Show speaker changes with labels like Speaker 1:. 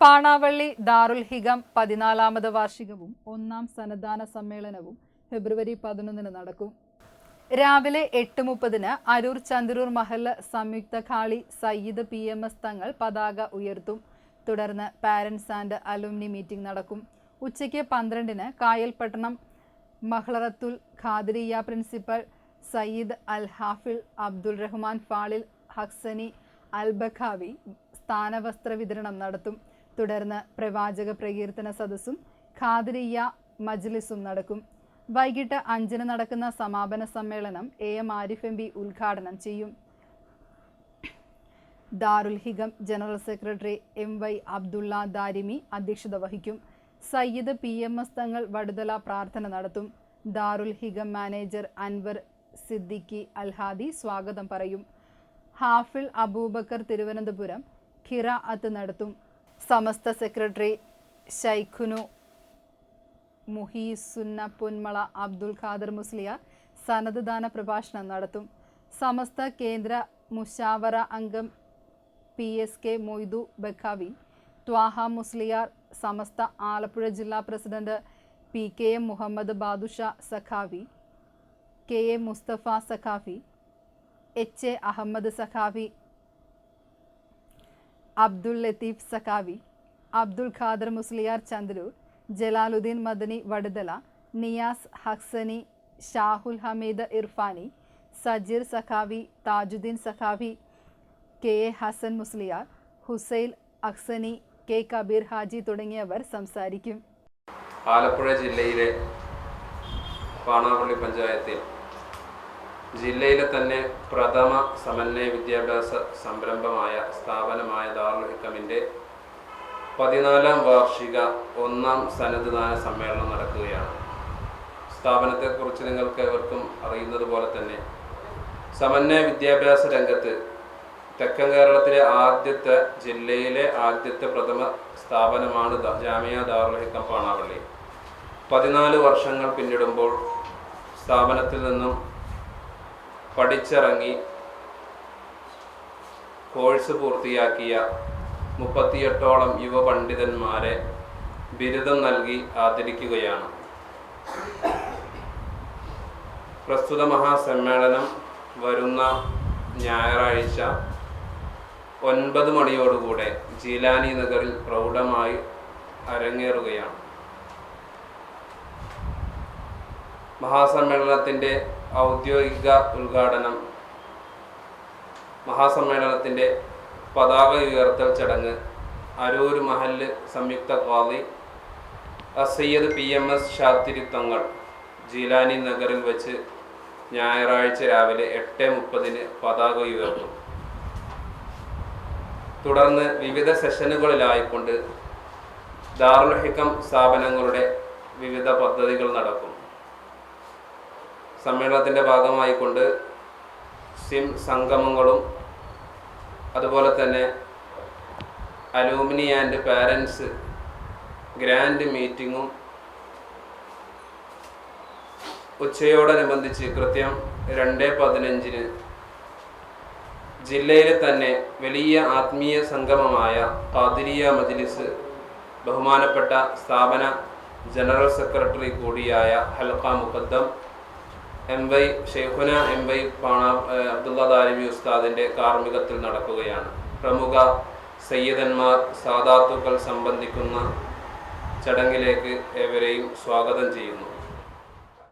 Speaker 1: പാണാവള്ളി ദാറുൽ ഹിഗം പതിനാലാമത് വാർഷികവും ഒന്നാം സന്നദ്ധാന സമ്മേളനവും ഫെബ്രുവരി പതിനൊന്നിന് നടക്കും. രാവിലെ എട്ട് മുപ്പതിന് അരൂർ ചന്ദ്രൂർ മഹല്ല് സംയുക്ത ഖാളി Sayyid P M S Thangal പതാക ഉയർത്തും. തുടർന്ന് പാരൻസ് ആൻഡ് അലുമിനി മീറ്റിംഗ് നടക്കും. ഉച്ചയ്ക്ക് പന്ത്രണ്ടിന് കായൽപട്ടണം മഹ്ലറത്തുൽ ഖാദിരിയ പ്രിൻസിപ്പൽ സയ്യിദ് അൽ ഹാഫിൾ അബ്ദുൾ റഹ്മാൻ ഫാളിൽ ഹക്സനി അൽബഖാവി സ്ഥാനവസ്ത്ര വിതരണം നടത്തും. തുടർന്ന് പ്രവാചക പ്രകീർത്തന സദസ്സും ഖാദരിയ മജ്ലിസും നടക്കും. വൈകിട്ട് അഞ്ചിന് നടക്കുന്ന സമാപന സമ്മേളനം A M Arif M P ഉദ്ഘാടനം ചെയ്യും. Darul Hikam general secretary M Y Abdulla Darimi അധ്യക്ഷത വഹിക്കും. സയ്യിദ് പി എം എസ് തങ്ങൾ വടുതല പ്രാർത്ഥന നടത്തും. ദാറുൽ ഹിഗം മാനേജർ അൻവർ സിദ്ദിഖി അൽഹാദി സ്വാഗതം പറയും. ഹാഫിൽ അബൂബക്കർ തിരുവനന്തപുരം ഖിറ അത്ത് നടത്തും. സമസ്ത സെക്രട്ടറി ഷൈഖുനു മുഹീസുന്ന പൊന്മള അബ്ദുൽ ഖാദർ മുസ്ലിയാർ സനത് ദാന പ്രഭാഷണം നടത്തും. സമസ്ത കേന്ദ്ര മുഷാവറ അംഗം P S K Moidu Baqavi Thaha Musliyar Samastha Alappuzha ജില്ലാ president P K M Muhammad Badusha Sakhavi K A Musthafa Saqafi H A Ahmed Sakhavi Abdul Latheef Sakhavi Abdul Khader Musliyar Chandrur Jalaluddin Madani Vaduthala Niyas Haksani Shahul Hameed Irfani Sajeer Sakhavi Thajuddin Sakhavi K A Hasan Musliyar Husail Ahsani K Kabeer Haji തുടങ്ങിയവർ സംസാരിക്കും.
Speaker 2: ആലപ്പുഴ ജില്ലയിലെ പാണാപ്പള്ളി പഞ്ചായത്തിൽ ജില്ലയിലെ തന്നെ പ്രഥമ സമന്വയ വിദ്യാഭ്യാസ സംരംഭമായ സ്ഥാപനമായ ദാറുൽ ഹിക്കമിന്റെ പതിനാലാം വാർഷിക ഒന്നാം സന്നദ്ധദാന സമ്മേളനം നടക്കുകയാണ്. സ്ഥാപനത്തെക്കുറിച്ച് നിങ്ങൾക്ക് ഏവർക്കും അറിയുന്നത് പോലെ തന്നെ സമന്വയ വിദ്യാഭ്യാസ രംഗത്ത് തെക്കൻ കേരളത്തിലെ ആദ്യത്തെ ജില്ലയിലെ ആദ്യത്തെ പ്രഥമ സ്ഥാപനമാണ് ജാമിയ ദാറുൽ ഹിക്കം പാണാവള്ളി. പതിനാല് വർഷങ്ങൾ പിന്നിടുമ്പോൾ സ്ഥാപനത്തിൽ നിന്നും പഠിച്ചിറങ്ങി കോഴ്സ് പൂർത്തിയാക്കിയ മുപ്പത്തിയെട്ടോളം യുവ പണ്ഡിതന്മാരെ ബിരുദം നൽകി ആദരിക്കുകയാണ്. പ്രസ്തുത മഹാസമ്മേളനം വരുന്ന ഞായറാഴ്ച ഒൻപത് മണിയോടുകൂടെ ജീലാനി നഗറിൽ പ്രൗഢമായി അരങ്ങേറുകയാണ്. മഹാസമ്മേളനത്തിന്റെ ഔദ്യോഗിക ഉദ്ഘാടനം. മഹാസമ്മേളനത്തിന്റെ പതാക ഉയർത്തൽ ചടങ്ങ്. അരൂർ മഹല്ല് സംയുക്ത khadi. Assayyid P M S Shathiri Jeelani നഗറിൽ വെച്ച് ഞായറാഴ്ച രാവിലെ എട്ട് മുപ്പതിന് പതാക ഉയർത്തും. തുടർന്ന് വിവിധ സെഷനുകളിലായിക്കൊണ്ട് ദാറുൽ ഹിക്കം സ്ഥാപനങ്ങളുടെ വിവിധ പദ്ധതികൾ നടക്കും. സമ്മേളനത്തിന്റെ ഭാഗമായിക്കൊണ്ട് സിം സംഗമങ്ങളും അതുപോലെ തന്നെ അലൂമിനി ആൻഡ് പാരൻസ് ഗ്രാൻഡ് മീറ്റിങ്ങും ഉച്ചയോടനുബന്ധിച്ച് കൃത്യം രണ്ട് പതിനഞ്ചിന് ജില്ലയിലെ തന്നെ വലിയ ആത്മീയ സംഗമമായ ഖാദിരിയ മജ്ലിസ് ബഹുമാനപ്പെട്ട സ്ഥാപന ജനറൽ സെക്രട്ടറി കൂടിയായ ഹൽക്ക മുഖദ്ദം M Y Shaikhuna M Y Pana Abdulla Darimi ഉസ്താദിന്റെ കാർമ്മികത്തിൽ നടക്കുകയാണ്. പ്രമുഖ സയ്യിദന്മാർ സാദാത്തുക്കൾ സംബന്ധിക്കുന്ന ചടങ്ങിലേക്ക് ഏവരെയും സ്വാഗതം ചെയ്യുന്നു.